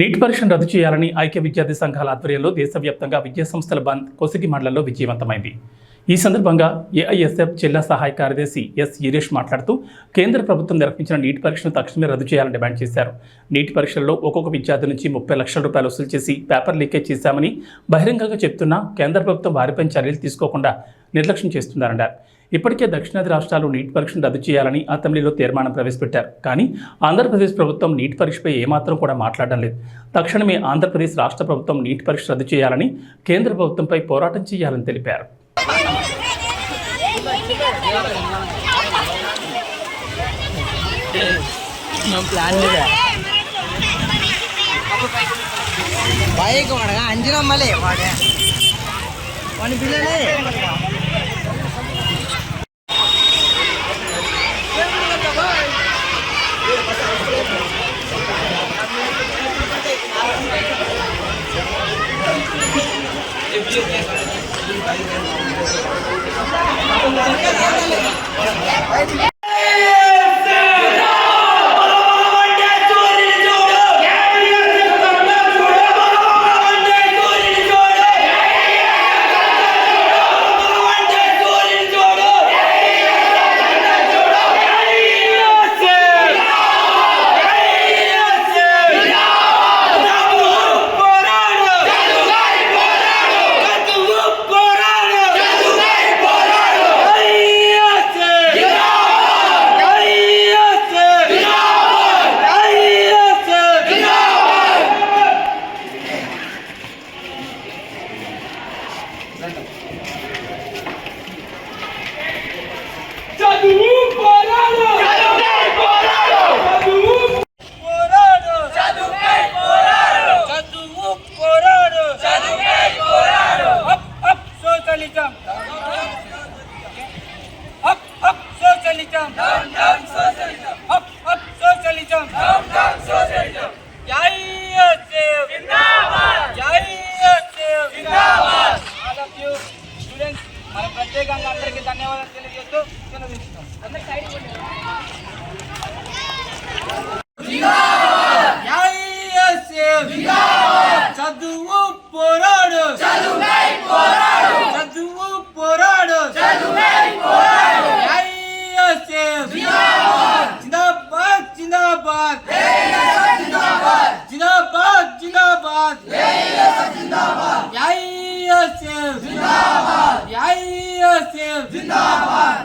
Neat పరీక్షను రద్దు చేయాలని ఐక్య విద్యార్థి సంఘాల ఆధ్వర్యంలో దేశవ్యాప్తంగా విద్యాసంస్థల బంద్ కొసిగి మండలంలో విజయవంతమైంది. ఈ సందర్భంగా ఏఐఎస్ఎఫ్ జిల్లా సహాయ కార్యదర్శి ఎస్ ఈరేష్ మాట్లాడుతూ కేంద్ర ప్రభుత్వం నిర్వహించిన నీట్ పరీక్షను తక్షణమే రద్దు చేయాలని డిమాండ్ చేశారు. నీట్ పరీక్షల్లో ఒక్కొక్క విద్యార్థి నుంచి ముప్పై లక్షల రూపాయలు వసూలు చేసి పేపర్ లీకేజ్ చేశామని బహిరంగంగా చెప్తున్నా కేంద్ర ప్రభుత్వం వారిపై చర్యలు తీసుకోకుండా నిర్లక్ష్యం చేస్తున్నారన్నారు. ఇప్పటికే దక్షిణాది రాష్ట్రాలు నీట్ పరీక్షను రద్దు చేయాలని అసెంబ్లీలో తీర్మానం ప్రవేశపెట్టారు. కానీ ఆంధ్రప్రదేశ్ ప్రభుత్వం నీట్ పరీక్షపై ఏమాత్రం కూడా మాట్లాడడం లేదు. తక్షణమే ఆంధ్రప్రదేశ్ రాష్ట్ర ప్రభుత్వం నీట్ పరీక్ష రద్దు చేయాలని కేంద్ర ప్రభుత్వంపై పోరాటం చేయాలని తెలిపారు. ప్రత్యేకంగా అందరికీ ధన్యవాదాలు తెలియజేస్తూ సెలవు అందరికి సైడ్ చదువు పోరాడు చదువుకై పోరాడు చదువు పోరాడు చదువుకై పోరాడు జిందాబాద్ జిందాబాద్ జిందాబాద్ జిందాబాద్ జిందాబాద్ जिंदाबाद।